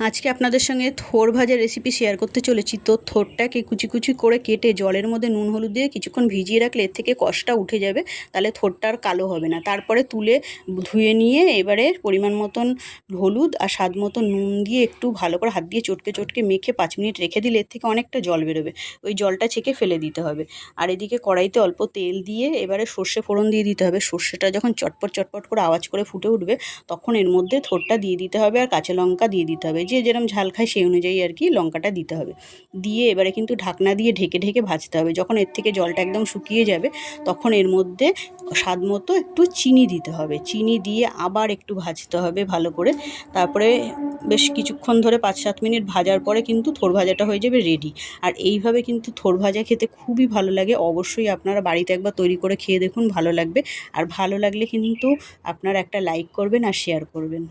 আজকে আপনাদের সঙ্গে থোর ভাজার রেসিপি শেয়ার করতে চলেছি। তো থোরটাকে কুচি কুচি করে কেটে জলের মধ্যে নুন, হলুদ দিয়ে কিছুক্ষণ ভিজিয়ে রাখলে এর থেকে কষটা উঠে যাবে, তাহলে থোরটা আর কালো হবে না। তারপরে তুলে ধুয়ে নিয়ে এবারে পরিমাণ মতন হলুদ আর স্বাদ মতো নুন দিয়ে একটু ভালো করে হাত দিয়ে চটকে চটকে মেখে পাঁচ মিনিট রেখে দিলে এর থেকে অনেকটা জল বেরোবে। ওই জলটা ছেঁকে ফেলে দিতে হবে। আর এদিকে কড়াইতে অল্প তেল দিয়ে এবারে সর্ষে ফোড়ন দিয়ে দিতে হবে। সর্ষেটা যখন চটপট চটপট করে আওয়াজ করে ফুটে উঠবে, তখন এর মধ্যে থোরটা দিয়ে দিতে হবে আর কাঁচা লঙ্কা দিয়ে দিতে হবে। যে যেরকম ঝাল খায় সেই অনুযায়ী আর কি লঙ্কাটা দিতে হবে। দিয়ে এবারে কিন্তু ঢাকনা দিয়ে ঢেকে ঢেকে ভাজতে হবে। যখন এর থেকে জলটা একদম শুকিয়ে যাবে, তখন এর মধ্যে স্বাদ মতো একটু চিনি দিতে হবে। চিনি দিয়ে আবার একটু ভাজতে হবে ভালো করে। তারপরে বেশ কিছুক্ষণ ধরে পাঁচ সাত মিনিট ভাজার পরে কিন্তু থোর ভাজাটা হয়ে যাবে রেডি আর এইভাবে কিন্তু থোর ভাজা খেতে খুবই ভালো লাগে। অবশ্যই আপনারা বাড়িতে একবার তৈরি করে খেয়ে দেখুন, ভালো লাগবে। আর ভালো লাগলে কিন্তু আপনারা একটা লাইক করবেন আর শেয়ার করবেন।